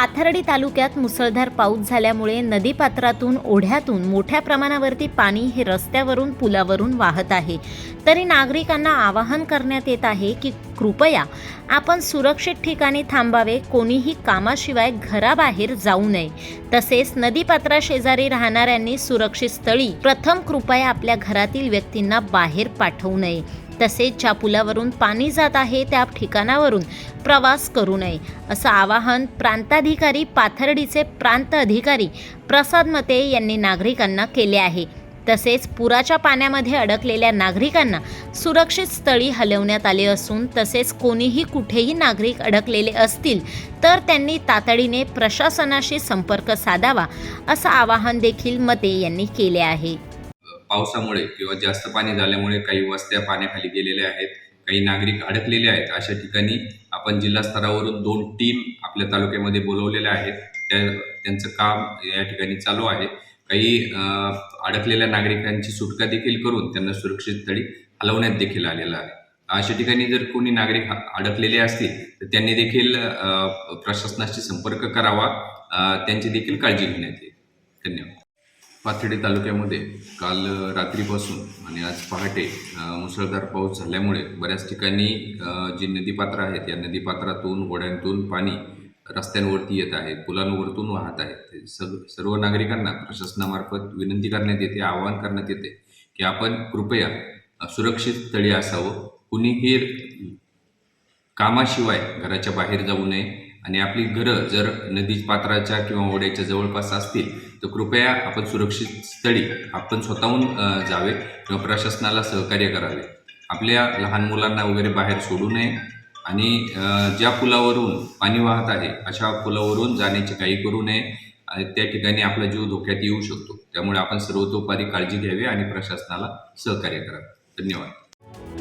पाथर्डी तालुक्यात मुसळधार पाऊस झाल्यामुळे नदीपात्रातून ओढ्यातून मोठ्या प्रमाणावरती पाणी हे रस्त्यावरून पुलावरून वाहत आहे. तरी नागरिकांना आवाहन करण्यात येत आहे की कृपया आपण सुरक्षित ठिकाणी थांबावे कोणीही कामाशिवाय घराबाहेर जाऊ नये. तसेच नदीपात्राशेजारी राहणाऱ्यांनी सुरक्षित स्थळी प्रथम कृपया आपल्या घरातील व्यक्तींना बाहेर पाठवू नये. तसेच ज्या पुलावरून पाणी जात आहे त्या ठिकाणावरून प्रवास करू नये असं आवाहन प्रांताधिकारी पाथर्डीचे प्रांत अधिकारी प्रसाद मते यांनी नागरिकांना केले आहे. तसेच पुराच्या पाण्यामध्ये अडकलेल्या नागरिकांना सुरक्षित स्थळी हलवण्यात आले असून तसेच कोणीही कुठेही नागरिक अडकलेले असतील तर त्यांनी तातडीने प्रशासनाशी संपर्क साधावा असं आवाहन देखील मते यांनी केले आहे. पावसामुळे किंवा जास्त पाणी झाल्यामुळे काही वस्त्या पाण्याखाली गेलेल्या आहेत काही नागरिक अडकलेले आहेत. अशा ठिकाणी आपण जिल्हा स्तरावरून दोन टीम आपल्या तालुक्यामध्ये बोलवलेल्या आहेत. त्या त्यांचं काम या ठिकाणी चालू आहे. काही अडकलेल्या नागरिकांची सुटका देखील करून त्यांना सुरक्षित स्थळी हलवण्यात देखील आलेलं आहे. अशा ठिकाणी जर कोणी नागरिक अडकलेले असतील तर त्यांनी देखील प्रशासनाशी संपर्क करावा. त्यांची देखील काळजी घेण्यात येईल. धन्यवाद. पाथर्डी तालुक्यामध्ये काल रात्रीपासून आणि आज पहाटे मुसळधार पाऊस झाल्यामुळे बऱ्याच ठिकाणी जी नदीपात्र आहेत या नदीपात्रातून ओढ्यांतून पाणी रस्त्यांवरती येत आहे पुलांवरतून वाहत आहे. सग सर्व नागरिकांना प्रशासनामार्फत विनंती करण्यात येते आवाहन करण्यात येते की आपण कृपया सुरक्षित स्थळी असावं. कुणीही कामाशिवाय घराच्या बाहेर जाऊ नये. आणि आपली घरं जर नदी पात्राच्या किंवा ओढ्याच्या जवळपास असतील तर कृपया आपण सुरक्षित स्थळी आपण स्वतःहून जावे किंवा प्रशासनाला सहकार्य करावे. आपल्या लहान मुलांना वगैरे बाहेर सोडू नये आणि ज्या पुलावरून पाणी वाहत आहे अशा पुलावरून जाण्याची काही करू नये आणि त्या ठिकाणी आपला जीव धोक्यात येऊ शकतो. त्यामुळे आपण सर्वतोपारी काळजी घ्यावी आणि प्रशासनाला सहकार्य करावे धन्यवाद.